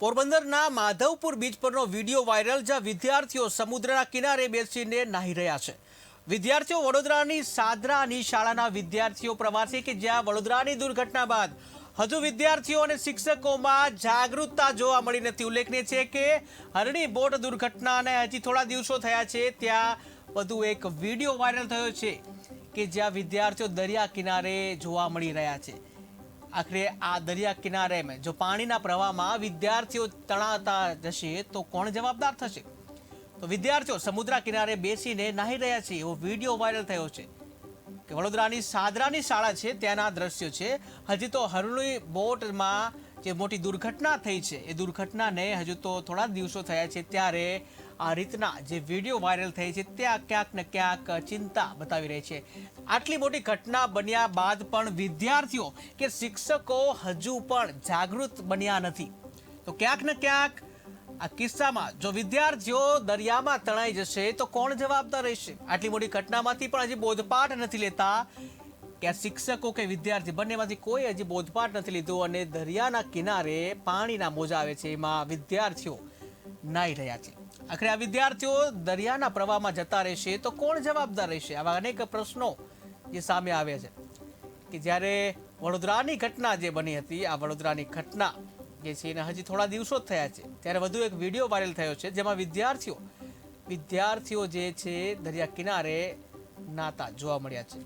પોરબંદરના માધવપુર બીચ પરનો video viral, જ્યાં વિદ્યાર્થીઓ સમુદ્રના કિનારે બેસીને નાહી રહ્યા છે. વિદ્યાર્થીઓ વડોદરાની સાદરાની શાળાના વિદ્યાર્થીઓ પ્રવાસી કે જ્યાં વડોદરાની દુર્ઘટના બાદ હજુ વિદ્યાર્થીઓ અને શિક્ષકોમાં જાગૃતતા જોવા મળી નથી ઉલ્લેખનીય છે કે હરણી બોટ દુર્ઘટનાને હજી થોડા દિવસો થયા છે, ત્યાં વધુ એક વીડિયો વાયરલ થયો છે કે જ્યાં વિદ્યાર્થીઓ દરિયા કિનારે જોવા મળી રહ્યા છે. આખરે આ દરિયા કિનારે જો પાણીના પ્રવાહમાં વિદ્યાર્થીઓ તણાતા જશે તો કોણ જવાબદાર થશે? તો વિદ્યાર્થીઓ સમુદ્ર કિનારે બેસીને નાહી રહ્યા છે, એવો વીડિયો વાયરલ થયો છે કે વડોદરાની સાદરાની શાળા છે, ત્યાંના દ્રશ્યો છે. હજી તો હરણી બોટમાં જે મોટી દુર્ઘટના થઈ છે, એ દુર્ઘટનાને હજુ તો થોડા દિવસો થયા છે, ત્યારે આ રીતના જે વીડિયો વાયરલ થઈ છે, ત્યાં ક્યાંક ને ક્યાંક ચિંતા બતાવી રહી છે. આટલી મોટી ઘટના બન્યા બાદ પણ વિદ્યાર્થીઓ કે શિક્ષકો હજુ પણ જાગૃત બન્યા નથી. તો ક્યાંક ને ક્યાંક આ કિસ્સામાં જો વિદ્યાર્થીઓ દરિયામાં તણાઈ જશે, તો કોણ જવાબદાર રહેશે? આટલી મોટી ઘટનામાંથી પણ હજી બોધપાઠ નથી લેતા. કે આ શિક્ષકો કે વિદ્યાર્થી બંનેમાંથી કોઈ હજી બોધપાઠ નથી લીધો અને દરિયાના કિનારે પાણીના મોજા આવે છે, એમાં વિદ્યાર્થીઓ નાહી રહ્યા છે. આખરે આ વિદ્યાર્થીઓ દરિયાના પ્રવાહમાં જતા રહેશે તો કોણ જવાબદાર રહેશે? આવા અનેક પ્રશ્નો જે સામે આવે છે. કે જ્યારે વડોદરાની ઘટના જે બની હતી, આ વડોદરાની ઘટના જે છે એને હજી થોડા દિવસો જ થયા છે. ત્યારે વધુ એક વીડિયો વાયરલ થયો છે, જેમાં વિદ્યાર્થીઓ વિદ્યાર્થીઓ જે છે દરિયા કિનારે નાતા જોવા મળ્યા છે.